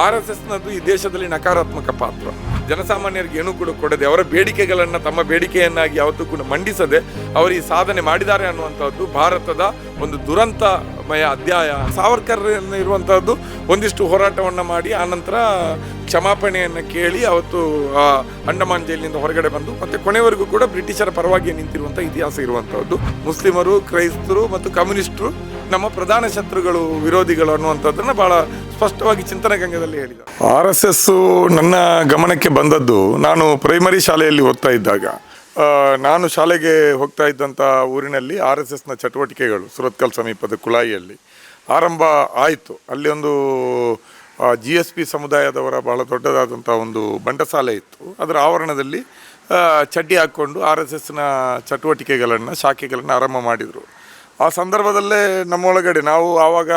R S ಎಸ್ನದು ಈ ದೇಶದಲ್ಲಿ ನಕಾರಾತ್ಮಕ ಪಾತ್ರ. ಜನಸಾಮಾನ್ಯರಿಗೆ ಏನೂ ಕೂಡ ಕೊಡದೆ ಅವರ ಬೇಡಿಕೆಗಳನ್ನು ತಮ್ಮ ಬೇಡಿಕೆಯನ್ನಾಗಿ ಯಾವತ್ತೂ ಕೂಡ ಮಂಡಿಸದೆ ಅವರು ಈ ಸಾಧನೆ ಮಾಡಿದ್ದಾರೆ ಅನ್ನುವಂಥದ್ದು ಭಾರತದ ಒಂದು ದುರಂತಮಯ ಅಧ್ಯಾಯ. ಸಾವರ್ಕರ್ ಇರುವಂಥದ್ದು ಒಂದಿಷ್ಟು ಹೋರಾಟವನ್ನು ಮಾಡಿ ಆನಂತರ ಕ್ಷಮಾಪಣೆಯನ್ನು ಕೇಳಿ ಅವತ್ತು ಅಂಡಮಾನ್ ಜೈಲಿನಿಂದ ಹೊರಗಡೆ ಬಂದು, ಮತ್ತು ಕೊನೆವರೆಗೂ ಕೂಡ ಬ್ರಿಟಿಷರ ಪರವಾಗಿ ನಿಂತಿರುವಂಥ ಇತಿಹಾಸ ಇರುವಂಥದ್ದು. ಮುಸ್ಲಿಮರು, ಕ್ರೈಸ್ತರು ಮತ್ತು ಕಮ್ಯುನಿಸ್ಟರು ನಮ್ಮ ಪ್ರಧಾನ ಶತ್ರುಗಳು, ವಿರೋಧಿಗಳು ಅನ್ನುವಂಥದ್ದನ್ನು ಬಹಳ ಸ್ಪಷ್ಟವಾಗಿ ಚಿಂತನ ಗಂಗದಲ್ಲಿ ಹೇಳಿದರು ಆರ್ ಎಸ್ ಎಸ್ ನನ್ನ ಗಮನಕ್ಕೆ ಬಂದದ್ದು ನಾನು ಪ್ರೈಮರಿ ಶಾಲೆಯಲ್ಲಿ ಓದ್ತಾ ಇದ್ದಾಗ. ನಾನು ಶಾಲೆಗೆ ಹೋಗ್ತಾ ಇದ್ದಂಥ ಊರಿನಲ್ಲಿ ಆರ್ ಎಸ್ ಎಸ್ನ ಚಟುವಟಿಕೆಗಳು ಸುರತ್ಕಲ್ ಸಮೀಪದ ಕುಳಾಯಿಯಲ್ಲಿ ಆರಂಭ ಆಯಿತು. ಅಲ್ಲಿ ಒಂದು ಜಿ ಎಸ್ ಪಿ ಸಮುದಾಯದವರ ಬಹಳ ದೊಡ್ಡದಾದಂಥ ಒಂದು ಬಂಡಸಾಲೆ ಇತ್ತು. ಅದರ ಆವರಣದಲ್ಲಿ ಚಡ್ಡಿ ಹಾಕ್ಕೊಂಡು ಆರ್ ಎಸ್ ಎಸ್ನ ಚಟುವಟಿಕೆಗಳನ್ನು, ಶಾಖೆಗಳನ್ನು ಆರಂಭ ಮಾಡಿದರು. ಆ ಸಂದರ್ಭದಲ್ಲೇ ನಮ್ಮೊಳಗಡೆ ನಾವು ಆವಾಗ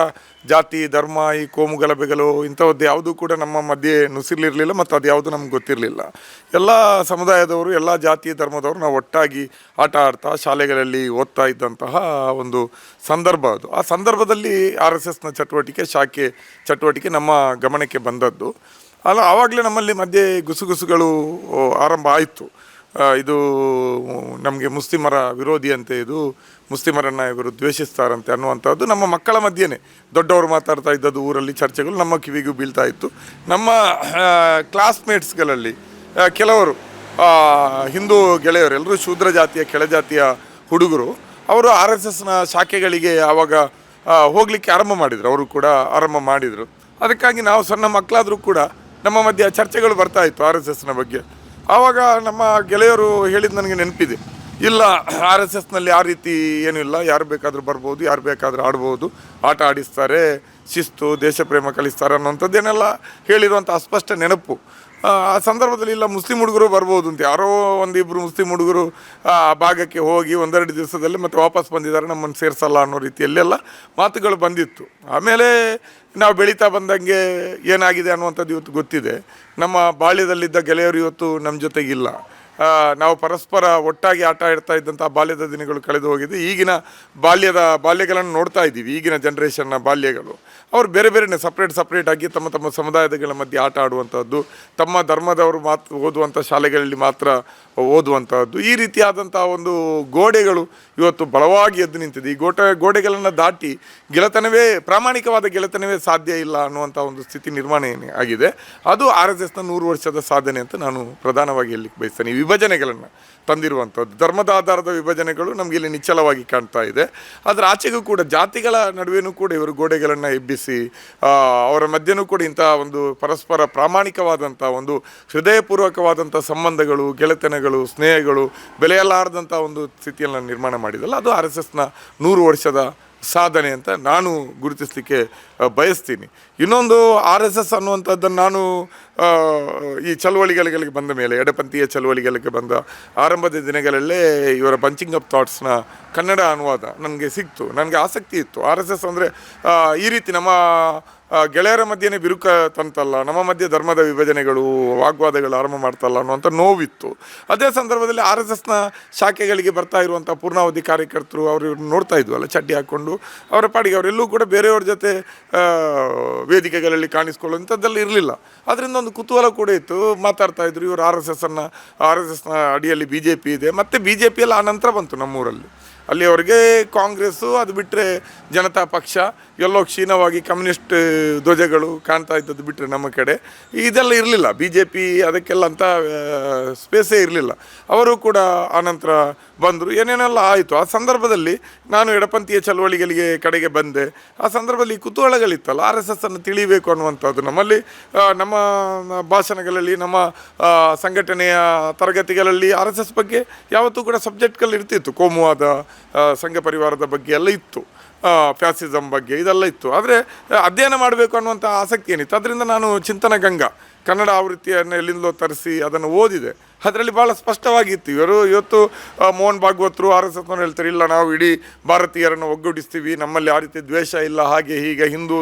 ಜಾತಿ, ಧರ್ಮ, ಈ ಕೋಮು ಗಲಭೆಗಳು ಇಂಥವದ್ದು ಯಾವುದೂ ಕೂಡ ನಮ್ಮ ಮಧ್ಯೆ ನುಸಿರ್ಲಿರಲಿಲ್ಲ ಮತ್ತು ಅದು ಯಾವುದು ನಮ್ಗೆ ಗೊತ್ತಿರಲಿಲ್ಲ. ಎಲ್ಲ ಸಮುದಾಯದವರು, ಎಲ್ಲ ಜಾತಿ, ಧರ್ಮದವರು ನಾವು ಒಟ್ಟಾಗಿ ಆಟ ಆಡ್ತಾ ಶಾಲೆಗಳಲ್ಲಿ ಓದ್ತಾ ಇದ್ದಂತಹ ಒಂದು ಸಂದರ್ಭ ಅದು. ಆ ಸಂದರ್ಭದಲ್ಲಿ ಆರ್ ಎಸ್ ಎಸ್ನ ಚಟುವಟಿಕೆ, ಶಾಖೆ ಚಟುವಟಿಕೆ ನಮ್ಮ ಗಮನಕ್ಕೆ ಬಂದದ್ದು. ಅಲ್ಲ, ಆವಾಗಲೇ ನಮ್ಮಲ್ಲಿ ಮಧ್ಯೆ ಗುಸುಗುಸುಗಳು ಆರಂಭ ಆಯಿತು. ಇದು ನಮಗೆ ಮುಸ್ಲಿಮರ ವಿರೋಧಿ ಅಂತೆ ಇದು. ಮುಸ್ಲಿಮರನ್ನು ಇವರು ದ್ವೇಷಿಸ್ತಾರಂತೆ ಅನ್ನುವಂಥದ್ದು ನಮ್ಮ ಮಕ್ಕಳ ಮಧ್ಯೆನೇ. ದೊಡ್ಡವರು ಮಾತಾಡ್ತಾ ಇದ್ದದ್ದು ಊರಲ್ಲಿ ಚರ್ಚೆಗಳು ನಮ್ಮ ಕಿವಿಗೂ ಬೀಳ್ತಾ ಇತ್ತು. ನಮ್ಮ ಕ್ಲಾಸ್ಮೇಟ್ಸ್ಗಳಲ್ಲಿ ಕೆಲವರು ಹಿಂದೂ ಗೆಳೆಯರು, ಎಲ್ಲರೂ ಶೂದ್ರ ಜಾತಿಯ ಕೆಳಜಾತಿಯ ಹುಡುಗರು, ಅವರು ಆರ್ ಎಸ್ ಎಸ್ನ ಶಾಖೆಗಳಿಗೆ ಆವಾಗ ಹೋಗಲಿಕ್ಕೆ ಹೋಗ್ಲಿಕ್ಕೆ ಆರಂಭ ಮಾಡಿದರು. ಅವರು ಕೂಡ ಆರಂಭ ಮಾಡಿದರು. ಅದಕ್ಕಾಗಿ ನಾವು ಸಣ್ಣ ಮಕ್ಕಳಾದರೂ ಕೂಡ ನಮ್ಮ ಮಧ್ಯೆ ಚರ್ಚೆಗಳು ಬರ್ತಾ ಇತ್ತು ಆರ್ ಎಸ್ ಎಸ್ನ ಬಗ್ಗೆ. ಆವಾಗ ನಮ್ಮ ಗೆಳೆಯರು ಹೇಳಿದ ನನಗೆ ನೆನಪಿದೆ. ಇಲ್ಲ ಆರ್ ಎಸ್ ಎಸ್ನಲ್ಲಿ ಆ ರೀತಿ ಏನೂ ಇಲ್ಲ. ಯಾರು ಬೇಕಾದರೂ ಬರ್ಬೋದು, ಯಾರು ಬೇಕಾದರೂ ಆಡ್ಬೋದು. ಆಟ ಆಡಿಸ್ತಾರೆ, ಶಿಸ್ತು ದೇಶ ಪ್ರೇಮ ಕಲಿಸ್ತಾರೆ ಅನ್ನೋಂಥದ್ದೇನೆಲ್ಲ ಹೇಳಿರುವಂಥ ಅಸ್ಪಷ್ಟ ನೆನಪು. ಆ ಸಂದರ್ಭದಲ್ಲಿ ಇಲ್ಲ, ಮುಸ್ಲಿಂ ಹುಡುಗರು ಬರ್ಬೋದು ಅಂತ. ಯಾರೋ ಒಂದಿಬ್ಬರು ಮುಸ್ಲಿಂ ಹುಡುಗರು, ಆ, ಭಾಗಕ್ಕೆ ಹೋಗಿ ಒಂದೆರಡು ದಿವಸದಲ್ಲಿ ಮತ್ತೆ ವಾಪಸ್ ಬಂದಿದ್ದಾರೆ, ನಮ್ಮನ್ನು ಸೇರಿಸಲ್ಲ ಅನ್ನೋ ರೀತಿಯಲ್ಲೆಲ್ಲ ಮಾತುಗಳು ಬಂದಿತ್ತು. ಆಮೇಲೆ ನಾವು ಬೆಳೀತಾ ಬಂದಂಗೆ ಏನಾಗಿದೆ ಅನ್ನುವಂಥದ್ದು ಇವತ್ತು ಗೊತ್ತಿದೆ. ನಮ್ಮ ಬಾಳ್ಯದಲ್ಲಿದ್ದ ಗೆಳೆಯರು ಇವತ್ತು ನಮ್ಮ ಜೊತೆಗಿಲ್ಲ. ನಾವು ಪರಸ್ಪರ ಒಟ್ಟಾಗಿ ಆಟ ಆಡ್ತಾ ಇದ್ದಂಥ ಬಾಲ್ಯದ ದಿನಗಳು ಕಳೆದು ಹೋಗಿದೆ. ಈಗಿನ ಬಾಲ್ಯದ ಬಾಲ್ಯಗಳನ್ನು ನೋಡ್ತಾ ಇದ್ದೀವಿ. ಈಗಿನ ಜನ್ರೇಷನ್ನ ಬಾಲ್ಯಗಳು. ಅವರು ಬೇರೆ ಬೇರೆನೇ ಸಪ್ರೇಟ್ ಆಗಿ ತಮ್ಮ ತಮ್ಮ ಸಮುದಾಯಗಳ ಮಧ್ಯೆ ಆಟ ಆಡುವಂಥದ್ದು ತಮ್ಮ ಧರ್ಮದವರು ಮಾತ್ರ ಓದುವಂಥ ಶಾಲೆಗಳಲ್ಲಿ ಮಾತ್ರ ಓದುವಂಥದ್ದು ಈ ರೀತಿಯಾದಂಥ ಒಂದು ಗೋಡೆಗಳು ಇವತ್ತು ಬಲವಾಗಿ ಎದ್ದು ನಿಂತಿದೆ. ಈ ಗೋಟ, ಗೋಡೆಗಳನ್ನು ದಾಟಿ ಗೆಳೆತನವೇ, ಪ್ರಾಮಾಣಿಕವಾದ ಗೆಳೆತನವೇ ಸಾಧ್ಯ ಇಲ್ಲ ಅನ್ನುವಂಥ ಒಂದು ಸ್ಥಿತಿ ನಿರ್ಮಾಣ ಆಗಿದೆ. ಅದು ಆರ್ ಎಸ್ ಎಸ್ನ ನೂರು ವರ್ಷದ ಸಾಧನೆ ಅಂತ ನಾನು ಪ್ರಧಾನವಾಗಿ ಹೇಳಲಿಕ್ಕೆ ಬಯಸ್ತೇನೆ. ವಿಭಜನೆಗಳನ್ನು ತಂದಿರುವಂಥದ್ದು. ಧರ್ಮದ ಆಧಾರದ ವಿಭಜನೆಗಳು ನಮಗೆ ಇಲ್ಲಿ ನಿಚ್ಚಲವಾಗಿ ಕಾಣ್ತಾ ಇದೆ. ಅದರ ಆಚೆಗೂ ಕೂಡ ಜಾತಿಗಳ ನಡುವೆನೂ ಕೂಡ ಇವರು ಗೋಡೆಗಳನ್ನು ಎಬ್ಬಿಸಿ ಅವರ ಮಧ್ಯನೂ ಕೂಡ ಇಂಥ ಒಂದು ಪರಸ್ಪರ ಪ್ರಾಮಾಣಿಕವಾದಂಥ ಒಂದು ಹೃದಯಪೂರ್ವಕವಾದಂಥ ಸಂಬಂಧಗಳು, ಗೆಳೆತನಗಳು, ಸ್ನೇಹಗಳು ಬೆಲೆಯಲಾರದಂಥ ಒಂದು ಸ್ಥಿತಿಯನ್ನು ನಿರ್ಮಾಣ ಮಾಡಿದಲ್ಲ, ಅದು ಆರ್ ಎಸ್ ಎಸ್ನ ನೂರು ವರ್ಷದ ಸಾಧನೆ ಅಂತ ನಾನು ಗುರುತಿಸಲಿಕ್ಕೆ ಬಯಸ್ತೀನಿ. ಇನ್ನೊಂದು ಆರ್ ಎಸ್ ಎಸ್ ಅನ್ನುವಂಥದ್ದನ್ನು ನಾನು ಈ ಚಳವಳಿಗಳಿಗೆ ಬಂದ ಮೇಲೆ, ಎಡಪಂಥೀಯ ಚಳವಳಿಗಳಿಗೆ ಬಂದ ಆರಂಭದ ದಿನಗಳಲ್ಲೇ ಇವರ ಬಂಚಿಂಗ್ ಅಪ್ ಥಾಟ್ಸ್ನ ಕನ್ನಡ ಅನುವಾದ ನನಗೆ ಸಿಕ್ತು. ನನಗೆ ಆಸಕ್ತಿ ಇತ್ತು. ಆರ್ ಎಸ್ ಎಸ್ ಅಂದರೆ ಈ ರೀತಿ ನಮ್ಮ ಗೆಳೆಯರ ಮಧ್ಯೆನೇ ಬಿರುಕ ತಂತಲ್ಲ, ನಮ್ಮ ಮಧ್ಯೆ ಧರ್ಮದ ವಿಭಜನೆಗಳು, ವಾಗ್ವಾದಗಳು ಆರಂಭ ಮಾಡ್ತಲ್ಲ ಅನ್ನುವಂಥ ನೋವಿತ್ತು. ಅದೇ ಸಂದರ್ಭದಲ್ಲಿ ಆರ್ ಎಸ್ ಎಸ್ನ ಶಾಖೆಗಳಿಗೆ ಬರ್ತಾ ಇರುವಂಥ ಪೂರ್ಣಾವಧಿ ಕಾರ್ಯಕರ್ತರು ಅವರು ನೋಡ್ತಾ ಇದ್ವಲ್ಲ, ಚಡ್ಡಿ ಹಾಕ್ಕೊಂಡು. ಅವರ ಪಾಡಿಗೆ ಅವರೆಲ್ಲೂ ಕೂಡ ಬೇರೆಯವ್ರ ಜೊತೆ ವೇದಿಕೆಗಳಲ್ಲಿ ಕಾಣಿಸ್ಕೊಳ್ಳುವಂಥದ್ದೆಲ್ಲ ಇರಲಿಲ್ಲ. ಅದರಿಂದ ಒಂದು ಕುತೂಹಲ ಕೂಡ ಇತ್ತು. ಮಾತಾಡ್ತಾ ಇದ್ರು ಇವರು ಆರ್ ಎಸ್ ಎಸ್ ಅನ್ನು ಆರ್ ಎಸ್ ಎಸ್ನ ಅಡಿಯಲ್ಲಿ ಬಿ ಜೆ ಪಿ ಇದೆ. ಮತ್ತು ಬಿ ಜೆ ಪಿಯಲ್ಲಿ ಆ ನಂತರ ಬಂತು ನಮ್ಮೂರಲ್ಲಿ. ಅಲ್ಲಿವರೆಗೆ ಕಾಂಗ್ರೆಸ್ಸು, ಅದು ಬಿಟ್ಟರೆ ಜನತಾ ಪಕ್ಷ, ಎಲ್ಲೋ ಕ್ಷೀಣವಾಗಿ ಕಮ್ಯುನಿಸ್ಟ್ ಧ್ವಜಗಳು ಕಾಣ್ತಾ ಇದ್ದದ್ದು ಬಿಟ್ಟರೆ ನಮ್ಮ ಕಡೆ. ಇದೆಲ್ಲ ಇರಲಿಲ್ಲ. ಬಿ ಜೆ ಪಿ ಅದಕ್ಕೆಲ್ಲ ಅಂತ ಸ್ಪೇಸೇ ಇರಲಿಲ್ಲ. ಅವರು ಕೂಡ ಆನಂತರ ಬಂದರು. ಏನೇನೆಲ್ಲ ಆಯಿತು? ಆ ಸಂದರ್ಭದಲ್ಲಿ ನಾನು ಎಡಪಂಥೀಯ ಚಳವಳಿಗಳಿಗೆ ಕಡೆಗೆ ಬಂದೆ. ಆ ಸಂದರ್ಭದಲ್ಲಿ ಕುತೂಹಲಗಳಿತ್ತಲ್ಲ, ಆರ್ ಎಸ್ ಎಸ್ ಅನ್ನು ತಿಳಿಬೇಕು ಅನ್ನುವಂಥದ್ದು ನಮ್ಮಲ್ಲಿ ನಮ್ಮ ಭಾಷಣಗಳಲ್ಲಿ, ನಮ್ಮ ಸಂಘಟನೆಯ ತರಗತಿಗಳಲ್ಲಿ ಆರ್ ಎಸ್ ಎಸ್ ಬಗ್ಗೆ ಯಾವತ್ತೂ ಕೂಡ ಸಬ್ಜೆಕ್ಟ್ಗಳು ಇರ್ತಿತ್ತು. ಕೋಮುವಾದ ಸಂಘ ಪರಿವಾರದ ಬಗ್ಗೆ ಎಲ್ಲ ಇತ್ತು. ಫ್ಯಾಸಿಸಮ್ ಬಗ್ಗೆ ಇದೆಲ್ಲ ಇತ್ತು. ಆದರೆ ಅಧ್ಯಯನ ಮಾಡಬೇಕು ಅನ್ನುವಂಥ ಆಸಕ್ತಿ ಏನಿತ್ತು? ಅದರಿಂದ ನಾನು ಚಿಂತನ ಗಂಗಾ ಕನ್ನಡ ಆವೃತ್ತಿಯನ್ನು ಎಲ್ಲಿಂದಲೋ ತರಿಸಿ ಅದನ್ನು ಓದಿದೆ. ಅದರಲ್ಲಿ ಭಾಳ ಸ್ಪಷ್ಟವಾಗಿತ್ತು. ಇವರು ಇವತ್ತು ಮೋಹನ್ ಭಾಗವತರು, ಆರ್ ಎಸ್ ಎಸ್ನವ್ರು ಹೇಳ್ತಾರೆ, ಇಲ್ಲ, ನಾವು ಇಡೀ ಭಾರತೀಯರನ್ನು ಒಗ್ಗೂಡಿಸ್ತೀವಿ. ನಮ್ಮಲ್ಲಿ ಆ ರೀತಿ ದ್ವೇಷ ಇಲ್ಲ. ಹಾಗೆ ಹೀಗೆ ಹಿಂದೂ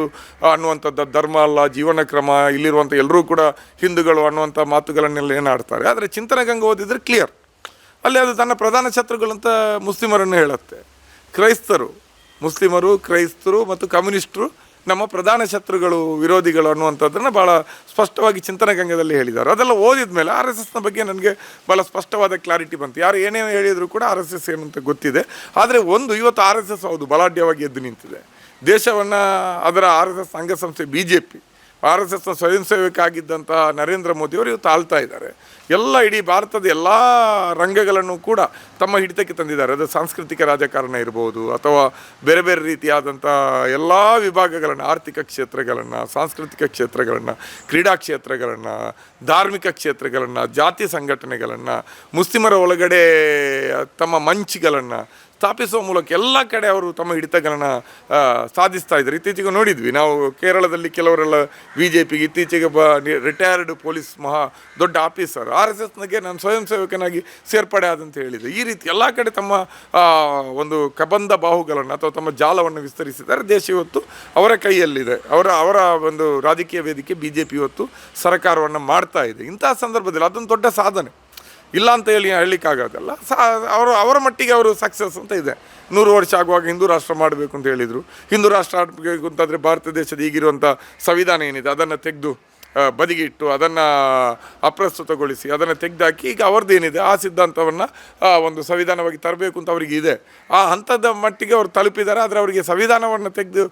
ಅನ್ನುವಂಥದ್ದು ಧರ್ಮ ಅಲ್ಲ, ಜೀವನ ಕ್ರಮ ಇಲ್ಲಿರುವಂಥ ಎಲ್ಲರೂ ಕೂಡ ಹಿಂದೂಗಳು ಅನ್ನುವಂಥ ಮಾತುಗಳನ್ನೆಲ್ಲ ಏನಾಡ್ತಾರೆ? ಆದರೆ ಚಿಂತನ ಗಂಗಾ ಓದಿದರೆ ಕ್ಲಿಯರ್ ಅಲ್ಲಿ ಅದು ತನ್ನ ಪ್ರಧಾನ ಶತ್ರುಗಳಂತ ಮುಸ್ಲಿಮರನ್ನು ಹೇಳುತ್ತೆ. ಕ್ರೈಸ್ತರು, ಮುಸ್ಲಿಮರು, ಕ್ರೈಸ್ತರು ಮತ್ತು ಕಮ್ಯುನಿಸ್ಟರು ನಮ್ಮ ಪ್ರಧಾನ ಶತ್ರುಗಳು, ವಿರೋಧಿಗಳು ಅನ್ನುವಂಥದ್ದನ್ನು ಭಾಳ ಸ್ಪಷ್ಟವಾಗಿ ಚಿಂತನ ಗಂಗದಲ್ಲಿ ಹೇಳಿದ್ದಾರೆ. ಅದೆಲ್ಲ ಓದಿದ ಮೇಲೆ ಆರ್ ಎಸ್ ಎಸ್ನ ಬಗ್ಗೆ ನನಗೆ ಭಾಳ ಸ್ಪಷ್ಟವಾದ ಕ್ಲಾರಿಟಿ ಬಂತು. ಯಾರು ಏನೇ ಹೇಳಿದರೂ ಕೂಡ ಆರ್ ಎಸ್ ಎಸ್ ಏನು ಅಂತ ಗೊತ್ತಿದೆ. ಆದರೆ ಒಂದು ಇವತ್ತು ಆರ್ ಎಸ್ ಎಸ್ ಹೌದು, ಬಲಾಢ್ಯವಾಗಿ ಎದ್ದು ನಿಂತಿದೆ. ದೇಶವನ್ನು, ಅದರ R S S ಅಂಗಸಂಸ್ಥೆ, B J P. R S ಎಸ್ನ ಸ್ವಯಂ ಸೇವಕ ಆಗಿದ್ದಂಥ ನರೇಂದ್ರ ಮೋದಿಯವರು ಇವತ್ತು ಆಳ್ತಾ ಇದ್ದಾರೆ. ಎಲ್ಲ ಇಡೀ ಭಾರತದ ಎಲ್ಲ ರಂಗಗಳನ್ನು ಕೂಡ ತಮ್ಮ ಹಿಡಿತಕ್ಕೆ ತಂದಿದ್ದಾರೆ. ಅದು ಸಾಂಸ್ಕೃತಿಕ ರಾಜಕಾರಣ ಇರ್ಬೋದು ಅಥವಾ ಬೇರೆ ಬೇರೆ ರೀತಿಯಾದಂಥ ಎಲ್ಲ ವಿಭಾಗಗಳನ್ನು, ಆರ್ಥಿಕ ಕ್ಷೇತ್ರಗಳನ್ನು, ಸಾಂಸ್ಕೃತಿಕ ಕ್ಷೇತ್ರಗಳನ್ನು, ಕ್ರೀಡಾ ಕ್ಷೇತ್ರಗಳನ್ನು, ಧಾರ್ಮಿಕ ಕ್ಷೇತ್ರಗಳನ್ನು, ಜಾತಿ ಸಂಘಟನೆಗಳನ್ನು, ಮುಸ್ಲಿಮರ ಒಳಗಡೆ ತಮ್ಮ ಮಂಚ್ಗಳನ್ನು ಸ್ಥಾಪಿಸುವ ಮೂಲಕ ಎಲ್ಲ ಕಡೆ ಅವರು ತಮ್ಮ ಹಿಡಿತಗಳನ್ನು ಸಾಧಿಸ್ತಾ ಇದ್ದಾರೆ. ಇತ್ತೀಚೆಗೆ ನೋಡಿದ್ವಿ, ನಾವು ಕೇರಳದಲ್ಲಿ ಕೆಲವರೆಲ್ಲ ಬಿ ಜೆ ಪಿಗೆ ಇತ್ತೀಚೆಗೆ ಬ ರಿಟೈರ್ಡ್ ಪೊಲೀಸ್ ಮಹಾ ದೊಡ್ಡ ಆಫೀಸರ್ ಆರ್ ಎಸ್ ಎಸ್ನಾಗೆ ನಾನು ಸ್ವಯಂ ಸೇವಕನಾಗಿ ಸೇರ್ಪಡೆ ಆದಂತ ಹೇಳಿದೆ. ಈ ರೀತಿ ಎಲ್ಲ ಕಡೆ ತಮ್ಮ ಒಂದು ಕಬಂಧ ಬಾಹುಗಳನ್ನು ಅಥವಾ ತಮ್ಮ ಜಾಲವನ್ನು ವಿಸ್ತರಿಸಿದ್ದಾರೆ. ದೇಶ ಇವತ್ತು ಅವರ ಕೈಯಲ್ಲಿದೆ. ಅವರ ಅವರ ಒಂದು ರಾಜಕೀಯ ವೇದಿಕೆ ಬಿ ಜೆ ಪಿ ಇವತ್ತು ಸರ್ಕಾರವನ್ನು ಮಾಡ್ತಾ ಇದೆ. ಇಂತಹ ಸಂದರ್ಭದಲ್ಲಿ ಅದೊಂದು ದೊಡ್ಡ ಸಾಧನೆ. ಇಲ್ಲ ಅಂತ ಹೇಳಿ ಹೇಳಲಿಕ್ಕಾಗೋದಲ್ಲ. ಸಾ, ಅವರು, ಅವರ ಮಟ್ಟಿಗೆ ಅವರು ಸಕ್ಸಸ್ ಅಂತ ಇದೆ. ನೂರು ವರ್ಷ ಆಗುವಾಗ ಹಿಂದೂ ರಾಷ್ಟ್ರ ಮಾಡಬೇಕು ಅಂತ ಹೇಳಿದರು. ಹಿಂದೂ ರಾಷ್ಟ್ರ ಆಗಬೇಕು ಅಂತಂದರೆ ಭಾರತ ದೇಶದ ಈಗಿರುವಂಥ ಸಂವಿಧಾನ ಏನಿದೆ, ಅದನ್ನು ತೆಗೆದು ಬದಿಗೆ ಇಟ್ಟು ಅದನ್ನು ಅಪ್ರಸ್ತುತಗೊಳಿಸಿ, ಅದನ್ನು ತೆಗೆದಾಕಿ ಈಗ ಅವ್ರದ್ದೇನಿದೆ, ಆ ಸಿದ್ಧಾಂತವನ್ನು ಒಂದು ಸಂವಿಧಾನವಾಗಿ ತರಬೇಕು ಅಂತ ಅವರಿಗೆ ಇದೆ ಆ ಹಂತದ ಮಟ್ಟಿಗೆ ಅವರು ತಲುಪಿದ್ದಾರೆ, ಆದರೆ ಅವರಿಗೆ ಸಂವಿಧಾನವನ್ನು ತೆಗೆದು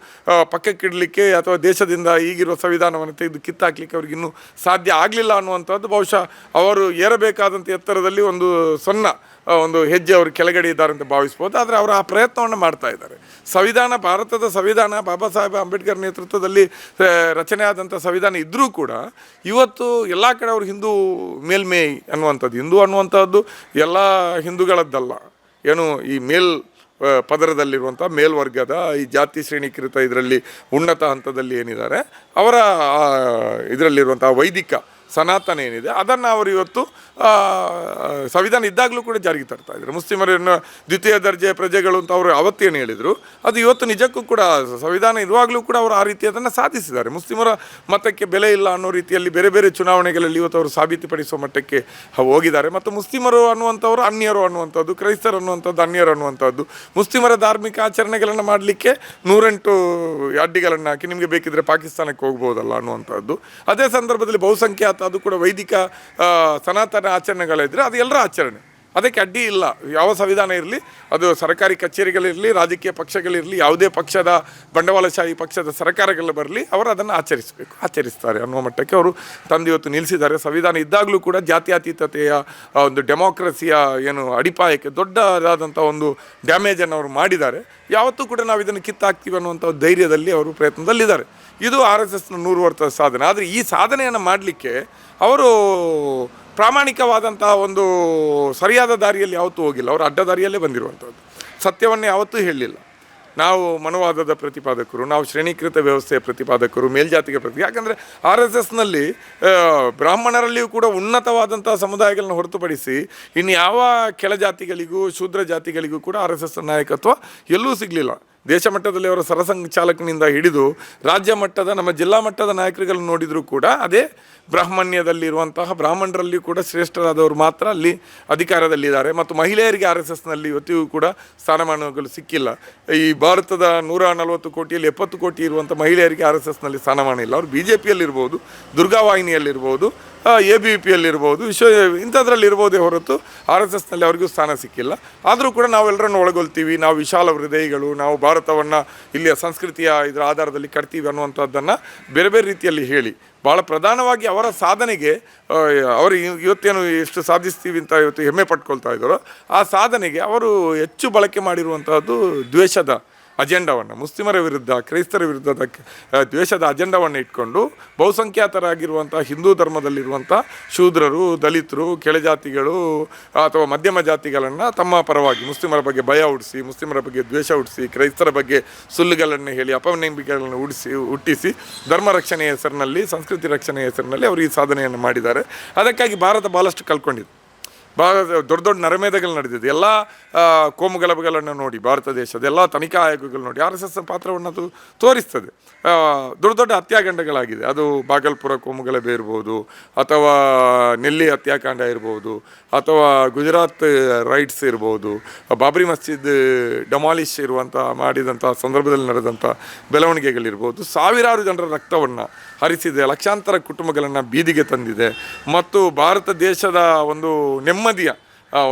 ಪಕ್ಕಕ್ಕಿಡಲಿಕ್ಕೆ ಅಥವಾ ದೇಶದಿಂದ ಈಗಿರುವ ಸಂವಿಧಾನವನ್ನು ತೆಗೆದು ಕಿತ್ತಾಕ್ಲಿಕ್ಕೆ ಅವ್ರಿಗೆ ಇನ್ನೂ ಸಾಧ್ಯ ಆಗಲಿಲ್ಲ ಅನ್ನುವಂಥದ್ದು ಬಹುಶಃ ಅವರು ಏರಬೇಕಾದಂಥ ಎತ್ತರದಲ್ಲಿ ಒಂದು ಸಣ್ಣ ಒಂದು ಹೆಜ್ಜೆ ಅವರು ಕೆಳಗಡೆ ಇದ್ದಾರೆ ಅಂತ ಭಾವಿಸ್ಬೋದು. ಆದರೆ ಅವರು ಆ ಪ್ರಯತ್ನವನ್ನು ಮಾಡ್ತಾ ಇದ್ದಾರೆ. ಸಂವಿಧಾನ, ಭಾರತದ ಸಂವಿಧಾನ, ಬಾಬಾ ಸಾಹೇಬ್ ಅಂಬೇಡ್ಕರ್ ನೇತೃತ್ವದಲ್ಲಿ ರಚನೆ ಆದಂಥ ಸಂವಿಧಾನ ಇದ್ದರೂ ಕೂಡ ಇವತ್ತು ಎಲ್ಲ ಕಡೆ ಅವರು ಹಿಂದೂ ಮೇಲ್ಮೇ ಅನ್ನುವಂಥದ್ದು, ಹಿಂದೂ ಅನ್ನುವಂಥದ್ದು ಎಲ್ಲ ಹಿಂದೂಗಳದ್ದಲ್ಲ. ಏನು ಈ ಮೇಲ್ ಪದರದಲ್ಲಿರುವಂಥ ಮೇಲ್ವರ್ಗದ ಈ ಜಾತಿ ಶ್ರೇಣೀಕೃತ ಇದರಲ್ಲಿ ಉನ್ನತ ಹಂತದಲ್ಲಿ ಏನಿದ್ದಾರೆ, ಅವರ ಇದರಲ್ಲಿರುವಂಥ ವೈದಿಕ ಸನಾತನ ಏನಿದೆ, ಅದನ್ನು ಅವರು ಇವತ್ತು ಸಂವಿಧಾನ ಇದ್ದಾಗಲೂ ಕೂಡ ಜಾರಿಗೆ ತರ್ತಾ ಇದ್ದಾರೆ. ಮುಸ್ಲಿಮರನ್ನು ದ್ವಿತೀಯ ದರ್ಜೆಯ ಪ್ರಜೆಗಳು ಅಂತ ಅವರು ಅವತ್ತೇನು ಹೇಳಿದರು, ಅದು ಇವತ್ತು ನಿಜಕ್ಕೂ ಕೂಡ ಸಂವಿಧಾನ ಇರುವಾಗಲೂ ಕೂಡ ಅವರು ಆ ರೀತಿ ಅದನ್ನು ಸಾಧಿಸಿದ್ದಾರೆ. ಮುಸ್ಲಿಮರ ಮತಕ್ಕೆ ಬೆಲೆ ಇಲ್ಲ ಅನ್ನೋ ರೀತಿಯಲ್ಲಿ ಬೇರೆ ಬೇರೆ ಚುನಾವಣೆಗಳಲ್ಲಿ ಇವತ್ತು ಅವರು ಸಾಬೀತುಪಡಿಸುವ ಮಟ್ಟಕ್ಕೆ ಹೋಗಿದ್ದಾರೆ. ಮತ್ತು ಮುಸ್ಲಿಮರು ಅನ್ನುವಂಥವ್ರು ಅನ್ಯರು ಅನ್ನುವಂಥದ್ದು, ಕ್ರೈಸ್ತರು ಅನ್ನುವಂಥದ್ದು, ಅನ್ಯರು ಅನ್ನುವಂಥದ್ದು. ಮುಸ್ಲಿಮರ ಧಾರ್ಮಿಕ ಆಚರಣೆಗಳನ್ನು ಮಾಡಲಿಕ್ಕೆ ನೂರೆಂಟು ಅಡ್ಡಿಗಳನ್ನು ಹಾಕಿ ನಿಮಗೆ ಬೇಕಿದ್ರೆ ಪಾಕಿಸ್ತಾನಕ್ಕೆ ಹೋಗ್ಬೋದಲ್ಲ ಅನ್ನುವಂಥದ್ದು. ಅದೇ ಸಂದರ್ಭದಲ್ಲಿ ಬಹುಸಂಖ್ಯಾತ ಅದು ಕೂಡ ವೈದಿಕ ಸನಾತನ ಆಚರಣೆಗಳಿದ್ರೆ ಅದು ಎಲ್ಲರ ಆಚರಣೆ. ಅದಕ್ಕೆ ಅಡ್ಡಿ ಇಲ್ಲ. ಯಾವ ಸಂವಿಧಾನ ಇರಲಿ, ಅದು ಸರ್ಕಾರಿ ಕಚೇರಿಗಳಿರಲಿ ರಾಜಕೀಯ ಪಕ್ಷಗಳಿರಲಿ ಯಾವುದೇ ಪಕ್ಷದ, ಬಂಡವಾಳಶಾಹಿ ಪಕ್ಷದ ಸರ್ಕಾರಗಳು ಬರಲಿ, ಅವರು ಅದನ್ನು ಆಚರಿಸಬೇಕು, ಆಚರಿಸ್ತಾರೆ ಅನ್ನುವ ಮಟ್ಟಕ್ಕೆ ಅವರು ತಂದು ಇವತ್ತು ನಿಲ್ಲಿಸಿದ್ದಾರೆ. ಸಂವಿಧಾನ ಇದ್ದಾಗಲೂ ಕೂಡ ಜಾತ್ಯತೀತತೆಯ ಒಂದು ಡೆಮೋಕ್ರಸಿಯ ಏನು ಅಡಿಪಾಯಕ್ಕೆ ದೊಡ್ಡದಾದಂಥ ಒಂದು ಡ್ಯಾಮೇಜನ್ನು ಅವರು ಮಾಡಿದ್ದಾರೆ. ಯಾವತ್ತೂ ಕೂಡ ನಾವು ಇದನ್ನು ಕಿತ್ತಾಕ್ತೀವಿ ಅನ್ನುವಂಥ ಧೈರ್ಯದಲ್ಲಿ ಅವರು ಪ್ರಯತ್ನದಲ್ಲಿದ್ದಾರೆ. ಇದು ಆರ್ ಎಸ್ ಎಸ್ನ ನೂರು ವರ್ಷದ ಸಾಧನೆ. ಆದರೆ ಈ ಸಾಧನೆಯನ್ನು ಮಾಡಲಿಕ್ಕೆ ಅವರು ಪ್ರಾಮಾಣಿಕವಾದಂತಹ ಒಂದು ಸರಿಯಾದ ದಾರಿಯಲ್ಲಿ ಯಾವತ್ತೂ ಹೋಗಿಲ್ಲ. ಅವರು ಅಡ್ಡ ದಾರಿಯಲ್ಲೇ ಬಂದಿರುವಂಥದ್ದು. ಸತ್ಯವನ್ನೇ ಯಾವತ್ತೂ ಹೇಳಲಿಲ್ಲ. ನಾವು ಮನುವಾದದ ಪ್ರತಿಪಾದಕರು, ನಾವು ಶ್ರೇಣೀಕೃತ ವ್ಯವಸ್ಥೆಯ ಪ್ರತಿಪಾದಕರು, ಮೇಲ್ಜಾತಿಗೆ ಪ್ರತಿ ಯಾಕಂದರೆ ಆರ್ ಎಸ್ ಎಸ್ನಲ್ಲಿ ಬ್ರಾಹ್ಮಣರಲ್ಲಿಯೂ ಕೂಡ ಉನ್ನತವಾದಂಥ ಸಮುದಾಯಗಳನ್ನ ಹೊರತುಪಡಿಸಿ ಇನ್ನು ಯಾವ ಕೆಳಜಾತಿಗಳಿಗೂ ಶೂದ್ರ ಜಾತಿಗಳಿಗೂ ಕೂಡ ಆರ್ ಎಸ್ ಎಸ್ ನಾಯಕತ್ವ ಎಲ್ಲೂ ಸಿಗಲಿಲ್ಲ. ದೇಶ ಮಟ್ಟದಲ್ಲಿ ಅವರ ಸರಸಂಘಚಾಲಕನಿಂದ ಹಿಡಿದು ರಾಜ್ಯ ಮಟ್ಟದ, ನಮ್ಮ ಜಿಲ್ಲಾ ಮಟ್ಟದ ನಾಯಕರುಗಳನ್ನು ನೋಡಿದರೂ ಕೂಡ ಅದೇ ಬ್ರಾಹ್ಮಣ್ಯದಲ್ಲಿರುವಂತಹ ಬ್ರಾಹ್ಮಣರಲ್ಲಿ ಕೂಡ ಶ್ರೇಷ್ಠರಾದವರು ಮಾತ್ರ ಅಲ್ಲಿ ಅಧಿಕಾರದಲ್ಲಿದ್ದಾರೆ. ಮತ್ತು ಮಹಿಳೆಯರಿಗೆ ಆರ್ ಎಸ್ ಎಸ್ನಲ್ಲಿ ಇವತ್ತಿಗೂ ಕೂಡ ಸ್ಥಾನಮಾನಗಳು ಸಿಕ್ಕಿಲ್ಲ. ಈ ಭಾರತದ ನೂರ ನಲವತ್ತು ಕೋಟಿಯಲ್ಲಿ ಎಪ್ಪತ್ತು ಕೋಟಿ ಇರುವಂಥ ಮಹಿಳೆಯರಿಗೆ ಆರ್ ಎಸ್ ಎಸ್ನಲ್ಲಿ ಸ್ಥಾನಮಾನ ಇಲ್ಲ. ಅವರು ಬಿ ಜೆ ಪಿಯಲ್ಲಿರ್ಬೋದು ದುರ್ಗಾವಾಹಿನಿಯಲ್ಲಿರ್ಬೋದು ಎ ಬಿ ಪಿಯಲ್ಲಿರ್ಬೋದು ವಿಶ್ವ, ಇಂಥದ್ರಲ್ಲಿ ಇರ್ಬೋದೇ ಹೊರತು ಆರ್ ಎಸ್ ಎಸ್ನಲ್ಲಿ ಅವರಿಗೂ ಸ್ಥಾನ ಸಿಕ್ಕಿಲ್ಲ. ಆದರೂ ಕೂಡ ನಾವೆಲ್ಲರನ್ನು ಒಳಗೊಳ್ತೀವಿ, ನಾವು ವಿಶಾಲ ಹೃದಯಗಳು, ನಾವು ಭಾರತವನ್ನು ಇಲ್ಲಿಯ ಸಂಸ್ಕೃತಿಯ ಇದರ ಆಧಾರದಲ್ಲಿ ಕಟ್ತೀವಿ ಅನ್ನುವಂಥದ್ದನ್ನು ಬೇರೆ ಬೇರೆ ರೀತಿಯಲ್ಲಿ ಹೇಳಿ. ಭಾಳ ಪ್ರಧಾನವಾಗಿ ಅವರ ಸಾಧನೆಗೆ ಅವರು ಇವ್- ಇವತ್ತೇನು ಎಷ್ಟು ಸಾಧಿಸ್ತೀವಿ ಅಂತ ಇವತ್ತು ಹೆಮ್ಮೆ ಪಟ್ಕೊಳ್ತಾ ಇದ್ದಾರೋ, ಆ ಸಾಧನೆಗೆ ಅವರು ಹೆಚ್ಚು ಬಳಕೆ ಮಾಡಿರುವಂತಹದ್ದು ದ್ವೇಷದ ಅಜೆಂಡವನ್ನು, ಮುಸ್ಲಿಮರ ವಿರುದ್ಧ, ಕ್ರೈಸ್ತರ ವಿರುದ್ಧದ ದ್ವೇಷದ ಅಜೆಂಡಾವನ್ನು ಇಟ್ಕೊಂಡು ಬಹುಸಂಖ್ಯಾತರಾಗಿರುವಂಥ ಹಿಂದೂ ಧರ್ಮದಲ್ಲಿರುವಂಥ ಶೂದ್ರರು, ದಲಿತರು, ಕೆಳಜಾತಿಗಳು, ಅಥವಾ ಮಧ್ಯಮ ಜಾತಿಗಳನ್ನು ತಮ್ಮ ಪರವಾಗಿ ಮುಸ್ಲಿಮರ ಬಗ್ಗೆ ಭಯ ಹುಡಿಸಿ ಮುಸ್ಲಿಮರ ಬಗ್ಗೆ ದ್ವೇಷ ಹುಡಿಸಿ ಕ್ರೈಸ್ತರ ಬಗ್ಗೆ ಸುಳ್ಳುಗಳನ್ನು ಹೇಳಿ ಅಪನಂಬಿಕೆಗಳನ್ನು ಉಡಿಸಿ, ಹುಟ್ಟಿಸಿ ಧರ್ಮ ರಕ್ಷಣೆಯ ಹೆಸರಿನಲ್ಲಿ, ಸಂಸ್ಕೃತಿ ರಕ್ಷಣೆಯ ಹೆಸರಿನಲ್ಲಿ ಅವರು ಈ ಸಾಧನೆಯನ್ನು ಮಾಡಿದ್ದಾರೆ. ಅದಕ್ಕಾಗಿ ಭಾರತ ಭಾಳಷ್ಟು ಕಲ್ಕೊಂಡಿದೆ ಭಾಳ ದೊಡ್ಡ ದೊಡ್ಡ ನರಮೇಧಗಳು ನಡೆದಿದೆ ಎಲ್ಲ ಕೋಮುಗಲಭೆಗಳನ್ನು ನೋಡಿ, ಭಾರತ ದೇಶದ ಎಲ್ಲ ತನಿಖಾ ಆಯೋಗಗಳು ನೋಡಿ, ಆರ್ ಎಸ್ ಎಸ್ ಪಾತ್ರವನ್ನು ಅದು ತೋರಿಸ್ತದೆ. ದೊಡ್ಡ ದೊಡ್ಡ ಹತ್ಯಾಕಾಂಡಗಳಾಗಿದೆ. ಅದು ಬಾಗಲ್ಪುರ ಕೋಮುಗಲಭೆ ಇರ್ಬೋದು, ಅಥವಾ ನೆಲ್ಲಿ ಹತ್ಯಾಕಾಂಡ ಇರ್ಬೋದು, ಅಥವಾ ಗುಜರಾತ್ ರೈಟ್ಸ್ ಇರ್ಬೋದು, ಬಾಬ್ರಿ ಮಸ್ಜಿದ್ ಡಮಾಲಿಶ್ ಇರುವಂಥ ಮಾಡಿದಂಥ ಸಂದರ್ಭದಲ್ಲಿ ನಡೆದಂಥ ಬೆಳವಣಿಗೆಗಳಿರ್ಬೋದು. ಸಾವಿರಾರು ಜನರ ರಕ್ತವನ್ನು ಹರಿಸಿದೆ, ಲಕ್ಷಾಂತರ ಕುಟುಂಬಗಳನ್ನು ಬೀದಿಗೆ ತಂದಿದೆ. ಮತ್ತು ಭಾರತ ದೇಶದ ಒಂದು ನೆಮ್ಮದಿಯ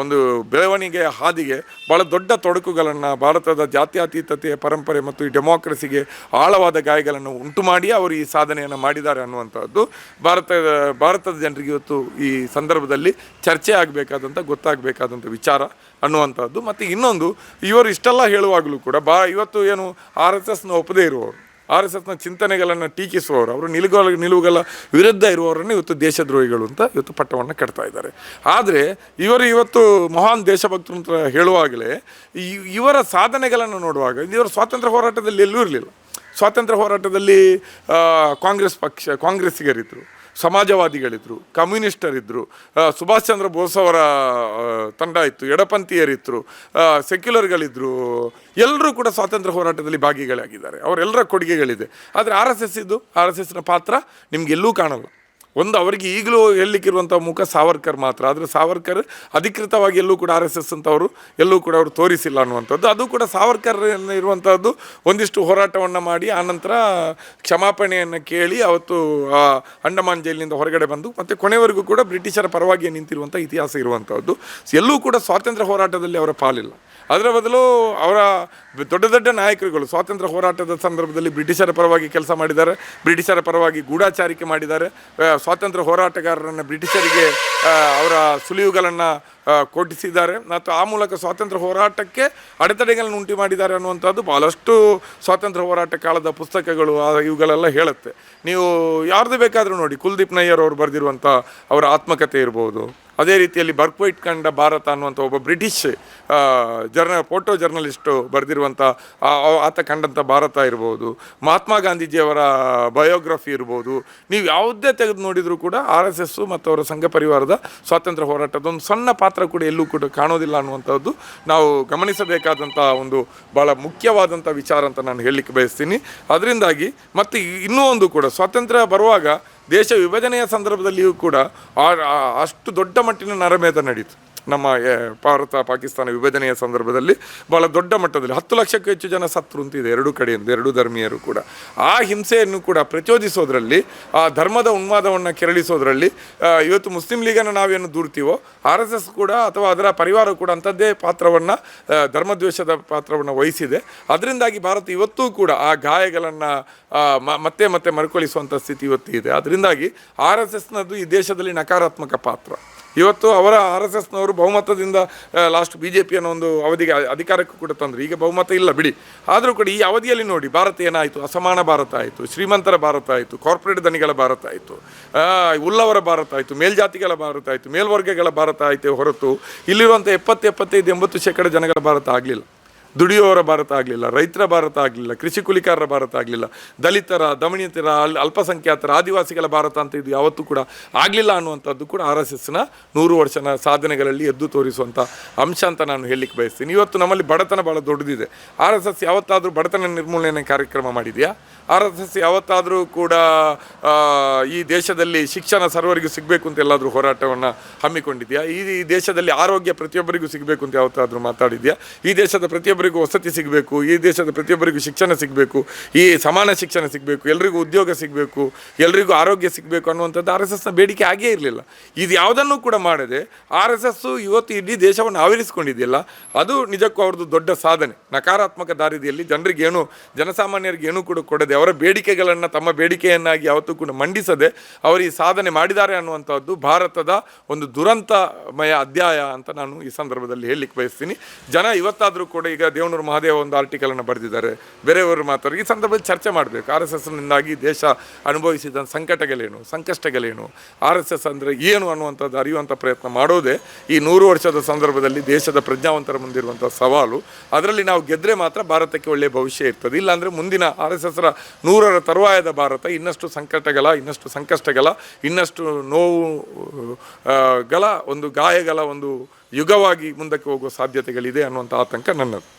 ಒಂದು ಬೆಳವಣಿಗೆಯ ಹಾದಿಗೆ ಭಾಳ ದೊಡ್ಡ ತೊಡಕುಗಳನ್ನು ಭಾರತದ ಜಾತ್ಯತೀತತೆಯ ಪರಂಪರೆ ಮತ್ತು ಈ ಡೆಮೋಕ್ರಸಿಗೆ ಆಳವಾದ ಗಾಯಗಳನ್ನು ಉಂಟು ಮಾಡಿ ಅವರು ಈ ಸಾಧನೆಯನ್ನು ಮಾಡಿದ್ದಾರೆ ಅನ್ನುವಂಥದ್ದು ಭಾರತದ ಭಾರತದ ಜನರಿಗೆ ಇವತ್ತು ಈ ಸಂದರ್ಭದಲ್ಲಿ ಚರ್ಚೆ ಆಗಬೇಕಾದಂಥ ಗೊತ್ತಾಗಬೇಕಾದಂಥ ವಿಚಾರ ಅನ್ನುವಂಥದ್ದು ಮತ್ತು ಇನ್ನೊಂದು, ಇವರು ಇಷ್ಟೆಲ್ಲ ಹೇಳುವಾಗಲೂ ಕೂಡ ಬಾ, ಇವತ್ತು ಏನು ಆರ್ ಎಸ್ ಎಸ್ನ ಒಪ್ಪದೇ ಇರುವವರು ಆರ್ ಎಸ್ ಎಸ್ನ ಚಿಂತನೆಗಳನ್ನು ಟೀಕಿಸುವವರು, ಅವರು ನಿಲುಗ ನಿಲುವುಗಳ ವಿರುದ್ಧ ಇರುವವರನ್ನು ಇವತ್ತು ದೇಶದ್ರೋಹಿಗಳು ಅಂತ ಇವತ್ತು ಪಟ್ಟವನ್ನು ಕಟ್ತಾ ಇದ್ದಾರೆ. ಆದರೆ ಇವರು ಇವತ್ತು ಮಹಾನ್ ದೇಶಭಕ್ತರು ಅಂತ ಹೇಳುವಾಗಲೇ ಇವರ ಸಾಧನೆಗಳನ್ನು ನೋಡುವಾಗ, ಇವರು ಸ್ವಾತಂತ್ರ್ಯ ಹೋರಾಟದಲ್ಲಿ ಎಲ್ಲೂ ಇರಲಿಲ್ಲ. ಸ್ವಾತಂತ್ರ್ಯ ಹೋರಾಟದಲ್ಲಿ ಕಾಂಗ್ರೆಸ್ ಪಕ್ಷ ಕಾಂಗ್ರೆಸ್ಸಿಗರಿದ್ದರು ಸಮಾಜವಾದಿಗಳಿದ್ದರು ಕಮ್ಯುನಿಸ್ಟರಿದ್ದರು ಸುಭಾಷ್ ಚಂದ್ರ ಬೋಸ್ ಅವರ ತಂಡ ಇತ್ತು ಎಡಪಂಥೀಯರಿದ್ದರು ಸೆಕ್ಯುಲರ್ಗಳಿದ್ದರು ಎಲ್ಲರೂ ಕೂಡ ಸ್ವಾತಂತ್ರ್ಯ ಹೋರಾಟದಲ್ಲಿ ಭಾಗಿಗಳಾಗಿದ್ದಾರೆ. ಅವರೆಲ್ಲರ ಕೊಡುಗೆಗಳಿದೆ. ಆದರೆ ಆರ್ ಎಸ್ ಎಸ್ ಇದ್ದು ಆರ್ ಎಸ್ ಎಸ್ನ ಪಾತ್ರ ನಿಮಗೆಲ್ಲೂ ಕಾಣಲ್ಲ. ಒಂದು ಅವರಿಗೆ ಈಗಲೂ ಹೇಳಲಿಕ್ಕಿರುವಂಥ ಮುಖ ಸಾವರ್ಕರ್ ಮಾತ್ರ. ಆದರೆ ಸಾವರ್ಕರ್ ಅಧಿಕೃತವಾಗಿ ಎಲ್ಲೂ ಕೂಡ ಆರ್ ಎಸ್ ಎಸ್ ಅಂತವರು ಎಲ್ಲೂ ಕೂಡ ಅವರು ತೋರಿಸಿಲ್ಲ ಅನ್ನುವಂಥದ್ದು. ಅದು ಕೂಡ ಸಾವರ್ಕರ್ ಇರುವಂಥದ್ದು ಒಂದಿಷ್ಟು ಹೋರಾಟವನ್ನು ಮಾಡಿ ಆನಂತರ ಕ್ಷಮಾಪಣೆಯನ್ನು ಕೇಳಿ ಅವತ್ತು ಆ ಅಂಡಮಾನ್ ಜೈಲಿನಿಂದ ಹೊರಗಡೆ ಬಂದು, ಮತ್ತು ಕೊನೆವರೆಗೂ ಕೂಡ ಬ್ರಿಟಿಷರ ಪರವಾಗಿ ನಿಂತಿರುವಂಥ ಇತಿಹಾಸ ಇರುವಂಥದ್ದು. ಎಲ್ಲೂ ಕೂಡ ಸ್ವಾತಂತ್ರ್ಯ ಹೋರಾಟದಲ್ಲಿ ಅವರ ಪಾಲಿಲ್ಲ. ಅದರ ಬದಲು ಅವರ ದೊಡ್ಡ ದೊಡ್ಡ ನಾಯಕರುಗಳು ಸ್ವಾತಂತ್ರ್ಯ ಹೋರಾಟದ ಸಂದರ್ಭದಲ್ಲಿ ಬ್ರಿಟಿಷರ ಪರವಾಗಿ ಕೆಲಸ ಮಾಡಿದ್ದಾರೆ. ಬ್ರಿಟಿಷರ ಪರವಾಗಿ ಗೂಢಾಚಾರಿಕೆ ಮಾಡಿದ್ದಾರೆ. ಸ್ವಾತಂತ್ರ್ಯ ಹೋರಾಟಗಾರರನ್ನು ಬ್ರಿಟಿಷರಿಗೆ ಅವರ ಸುಳಿವುಗಳನ್ನು ಕೊಟ್ಟಿಸಿದ್ದಾರೆ. ಮತ್ತು ಆ ಮೂಲಕ ಸ್ವಾತಂತ್ರ್ಯ ಹೋರಾಟಕ್ಕೆ ಅಡೆತಡೆಗಳನ್ನು ಉಂಟು ಮಾಡಿದ್ದಾರೆ ಅನ್ನುವಂಥದ್ದು ಭಾಳಷ್ಟು ಸ್ವಾತಂತ್ರ್ಯ ಹೋರಾಟ ಕಾಲದ ಪುಸ್ತಕಗಳು ಇವುಗಳೆಲ್ಲ ಹೇಳುತ್ತೆ. ನೀವು ಯಾರ್ದು ಬೇಕಾದರೂ ನೋಡಿ, ಕುಲ್ದೀಪ್ ನಯ್ಯರ್ ಅವರು ಬರೆದಿರುವಂಥ ಅವರ ಆತ್ಮಕಥೆ ಇರ್ಬೋದು. ಅದೇ ರೀತಿಯಲ್ಲಿ ಬರ್ಕ್ವೈಟ್ ಕಂಡ ಭಾರತ ಅನ್ನುವಂಥ ಒಬ್ಬ ಬ್ರಿಟಿಷ್ ಜರ್ನ, ಫೋಟೋ ಜರ್ನಲಿಸ್ಟು ಬರೆದಿರುವಂಥ ಆತ ಕಂಡಂಥ ಭಾರತ ಇರ್ಬೋದು, ಮಹಾತ್ಮ ಗಾಂಧೀಜಿಯವರ ಬಯೋಗ್ರಫಿ ಇರ್ಬೋದು, ನೀವು ಯಾವುದೇ ತೆಗೆದು ನೋಡಿದರೂ ಕೂಡ ಆರ್ ಎಸ್ ಎಸ್ಸು ಮತ್ತು ಅವರ ಸಂಘ ಪರಿವಾರದ ಸ್ವಾತಂತ್ರ್ಯ ಹೋರಾಟದ ಒಂದು ಸಣ್ಣ ಪಾತ್ರ ಕೂಡ ಎಲ್ಲೂ ಕೂಡ ಕಾಣೋದಿಲ್ಲ ಅನ್ನುವಂಥದ್ದು ನಾವು ಗಮನಿಸಬೇಕಾದಂಥ ಒಂದು ಭಾಳ ಮುಖ್ಯವಾದಂಥ ವಿಚಾರ ಅಂತ ನಾನು ಹೇಳಲಿಕ್ಕೆ ಬಯಸ್ತೀನಿ. ಅದರಿಂದಾಗಿ ಮತ್ತು ಇನ್ನೂ ಒಂದು ಕೂಡ, ಸ್ವಾತಂತ್ರ್ಯ ಬರುವಾಗ ದೇಶ ವಿಭಜನೆಯ ಸಂದರ್ಭದಲ್ಲಿಯೂ ಕೂಡ ಅಷ್ಟು ದೊಡ್ಡ ಮಟ್ಟಿನ ನರಮೇಧ ನಡೀತು. ನಮ್ಮ ಭಾರತ ಪಾಕಿಸ್ತಾನ ವಿಭಜನೆಯ ಸಂದರ್ಭದಲ್ಲಿ ಭಾಳ ದೊಡ್ಡ ಮಟ್ಟದಲ್ಲಿ ಹತ್ತು ಲಕ್ಷಕ್ಕೂ ಹೆಚ್ಚು ಜನ ಸತ್ರು ಅಂತಿದೆ ಎರಡೂ ಕಡೆಯಿಂದ, ಎರಡೂ ಧರ್ಮೀಯರು ಕೂಡ. ಆ ಹಿಂಸೆಯನ್ನು ಕೂಡ ಪ್ರಚೋದಿಸೋದ್ರಲ್ಲಿ, ಆ ಧರ್ಮದ ಉನ್ಮಾದವನ್ನು ಕೆರಳಿಸೋದ್ರಲ್ಲಿ ಇವತ್ತು ಮುಸ್ಲಿಂ ಲೀಗನ್ನು ನಾವೇನು ದೂರ್ತೀವೋ, ಆರ್ ಎಸ್ ಎಸ್ ಕೂಡ ಅಥವಾ ಅದರ ಪರಿವಾರ ಕೂಡ ಅಂಥದ್ದೇ ಪಾತ್ರವನ್ನು ಧರ್ಮದ್ವೇಷದ ಪಾತ್ರವನ್ನು ವಹಿಸಿದೆ. ಅದರಿಂದಾಗಿ ಭಾರತ ಇವತ್ತೂ ಕೂಡ ಆ ಗಾಯಗಳನ್ನು ಮತ್ತೆ ಮತ್ತೆ ಮರುಕಳಿಸುವಂಥ ಸ್ಥಿತಿ ಇವತ್ತು ಇದೆ. ಅದರಿಂದಾಗಿ ಆರ್ ಎಸ್ ಎಸ್ನದ್ದು ಈ ದೇಶದಲ್ಲಿ ನಕಾರಾತ್ಮಕ ಪಾತ್ರ. ಇವತ್ತು ಅವರ ಆರ್ ಎಸ್ ಎಸ್ನವರು ಬಹುಮತದಿಂದ ಲಾಸ್ಟ್ ಬಿ ಜೆ ಪಿಯನ್ನು ಒಂದು ಅವಧಿಗೆ ಅಧಿಕಾರಕ್ಕೆ ಕೂಡ ತಂದರು. ಈಗ ಬಹುಮತ ಇಲ್ಲ, ಬಿಡಿ. ಆದರೂ ಕೂಡ ಈ ಅವಧಿಯಲ್ಲಿ ನೋಡಿ, ಭಾರತ ಏನಾಯಿತು? ಅಸಮಾನ ಭಾರತ ಆಯಿತು, ಶ್ರೀಮಂತರ ಭಾರತ ಆಯಿತು ಕಾರ್ಪೊರೇಟ್ ದನಿಗಳ ಭಾರತ ಆಯಿತು ಉಳ್ಳವರ ಭಾರತ ಆಯಿತು, ಮೇಲ್ಜಾತಿಗಳ ಭಾರತ ಆಯಿತು, ಮೇಲ್ವರ್ಗಗಳ ಭಾರತ ಆಯಿತು ಹೊರತು ಇಲ್ಲಿರುವಂಥ ಎಪ್ಪತ್ತು ಎಪ್ಪತ್ತೈದು ಎಂಬತ್ತು ಶೇಕಡ ಜನಗಳ ಭಾರತ ಆಗಲಿಲ್ಲ. ದುಡಿಯುವವರ ಭಾರತ ಆಗಲಿಲ್ಲ, ರೈತರ ಭಾರತ ಆಗಲಿಲ್ಲ, ಕೃಷಿ ಕುಲಿಕಾರರ ಭಾರತ ಆಗಲಿಲ್ಲ, ದಲಿತರ ದಮನಿತರ ಅಲ್, ಅಲ್ಪಸಂಖ್ಯಾತರ, ಆದಿವಾಸಿಗಳ ಭಾರತ ಅಂತ ಇದು ಯಾವತ್ತೂ ಕೂಡ ಆಗಲಿಲ್ಲ ಅನ್ನುವಂಥದ್ದು ಕೂಡ ಆರ್ ಎಸ್ ಎಸ್ನ ನೂರು ವರ್ಷನ ಸಾಧನೆಗಳಲ್ಲಿ ಎದ್ದು ತೋರಿಸುವಂಥ ಅಂಶ ಅಂತ ನಾನು ಹೇಳಲಿಕ್ಕೆ ಬಯಸ್ತೀನಿ. ಇವತ್ತು ನಮ್ಮಲ್ಲಿ ಬಡತನ ಭಾಳ ದೊಡ್ಡದಿದೆ. ಆರ್ ಎಸ್ ಎಸ್ ಯಾವತ್ತಾದರೂ ಬಡತನ ನಿರ್ಮೂಲನೆ ಕಾರ್ಯಕ್ರಮ ಮಾಡಿದೆಯಾ? ಆರ್ ಎಸ್ ಎಸ್ ಯಾವತ್ತಾದರೂ ಕೂಡ ಈ ದೇಶದಲ್ಲಿ ಶಿಕ್ಷಣ ಸರ್ವರಿಗೂ ಸಿಗಬೇಕು ಅಂತ ಎಲ್ಲಾದರೂ ಹೋರಾಟವನ್ನು ಹಮ್ಮಿಕೊಂಡಿದೆಯಾ? ಈ ದೇಶದಲ್ಲಿ ಆರೋಗ್ಯ ಪ್ರತಿಯೊಬ್ಬರಿಗೂ ಸಿಗಬೇಕು ಅಂತ ಯಾವತ್ತಾದರೂ ಮಾತಾಡಿದೆಯಾ? ಈ ದೇಶದ ಪ್ರತಿಯೊಬ್ಬರಿಗೂ ವಸತಿ ಸಿಗಬೇಕು, ಈ ದೇಶದ ಪ್ರತಿಯೊಬ್ಬರಿಗೂ ಶಿಕ್ಷಣ ಸಿಗಬೇಕು, ಈ ಸಮಾನ ಶಿಕ್ಷಣ ಸಿಗಬೇಕು, ಎಲ್ರಿಗೂ ಉದ್ಯೋಗ ಸಿಗಬೇಕು, ಎಲ್ರಿಗೂ ಆರೋಗ್ಯ ಸಿಗಬೇಕು ಅನ್ನುವಂಥದ್ದು ಆರ್ ಎಸ್ ಎಸ್ನ ಬೇಡಿಕೆ ಆಗೇ ಇರಲಿಲ್ಲ. ಇದು ಯಾವುದನ್ನು ಕೂಡ ಮಾಡದೆ ಆರ್ ಎಸ್ ಎಸ್ಸು ಇವತ್ತು ಇಡೀ ದೇಶವನ್ನು ಆವರಿಸಿಕೊಂಡಿದೆಯಲ್ಲ, ಅದು ನಿಜಕ್ಕೂ ಅವ್ರದ್ದು ದೊಡ್ಡ ಸಾಧನೆ. ನಕಾರಾತ್ಮಕ ದಾರಿಯಲ್ಲಿ ಜನರಿಗೆ ಏನು, ಜನಸಾಮಾನ್ಯರಿಗೆ ಏನೂ ಕೂಡ ಕೊಡದೆ ಅವರ ಬೇಡಿಕೆಗಳನ್ನು ತಮ್ಮ ಬೇಡಿಕೆಯನ್ನಾಗಿ ಯಾವತ್ತೂ ಕೂಡ ಮಂಡಿಸದೆ ಅವರು ಈ ಸಾಧನೆ ಮಾಡಿದ್ದಾರೆ ಅನ್ನುವಂಥದ್ದು ಭಾರತದ ಒಂದು ದುರಂತಮಯ ಅಧ್ಯಾಯ ಅಂತ ನಾನು ಈ ಸಂದರ್ಭದಲ್ಲಿ ಹೇಳಲಿಕ್ಕೆ ಬಯಸ್ತೀನಿ. ಜನ ಇವತ್ತಾದರೂ ಕೂಡ ಈಗ ದೇವನೂರು ಮಹಾದೇವ ಒಂದು ಆರ್ಟಿಕಲನ್ನು ಬರೆದಿದ್ದಾರೆ. ಬೇರೆಯವರು ಮಾತಾಡಿ ಈ ಸಂದರ್ಭದಲ್ಲಿ ಚರ್ಚೆ ಮಾಡಬೇಕು. ಆರ್ ಎಸ್ ಎಸ್ನಿಂದಾಗಿ ದೇಶ ಅನುಭವಿಸಿದ ಸಂಕಟಗಳೇನು, ಸಂಕಷ್ಟಗಳೇನು, ಆರ್ ಎಸ್ ಎಸ್ ಅಂದರೆ ಏನು ಅನ್ನುವಂಥದ್ದು ಅರಿಯುವಂಥ ಪ್ರಯತ್ನ ಮಾಡೋದೇ ಈ ನೂರು ವರ್ಷದ ಸಂದರ್ಭದಲ್ಲಿ ದೇಶದ ಪ್ರಜ್ಞಾವಂತರ ಮುಂದಿರುವಂಥ ಸವಾಲು. ಅದರಲ್ಲಿ ನಾವು ಗೆದ್ದರೆ ಮಾತ್ರ ಭಾರತಕ್ಕೆ ಒಳ್ಳೆಯ ಭವಿಷ್ಯ ಇರ್ತದೆ. ಇಲ್ಲಾಂದರೆ ಮುಂದಿನ ಆರ್ ಎಸ್ ಎಸ್ರ ನೂರರ ತರುವಾಯದ ಭಾರತ ಇನ್ನಷ್ಟು ಸಂಕಟಗಳ, ಇನ್ನಷ್ಟು ಸಂಕಷ್ಟಗಳ, ಇನ್ನಷ್ಟು ನೋವು ಗಲ ಒಂದು ಗಾಯಗಳ ಒಂದು ಯುಗವಾಗಿ ಮುಂದಕ್ಕೆ ಹೋಗುವ ಸಾಧ್ಯತೆಗಳಿದೆ ಅನ್ನುವಂಥ ಆತಂಕ ನನ್ನದು.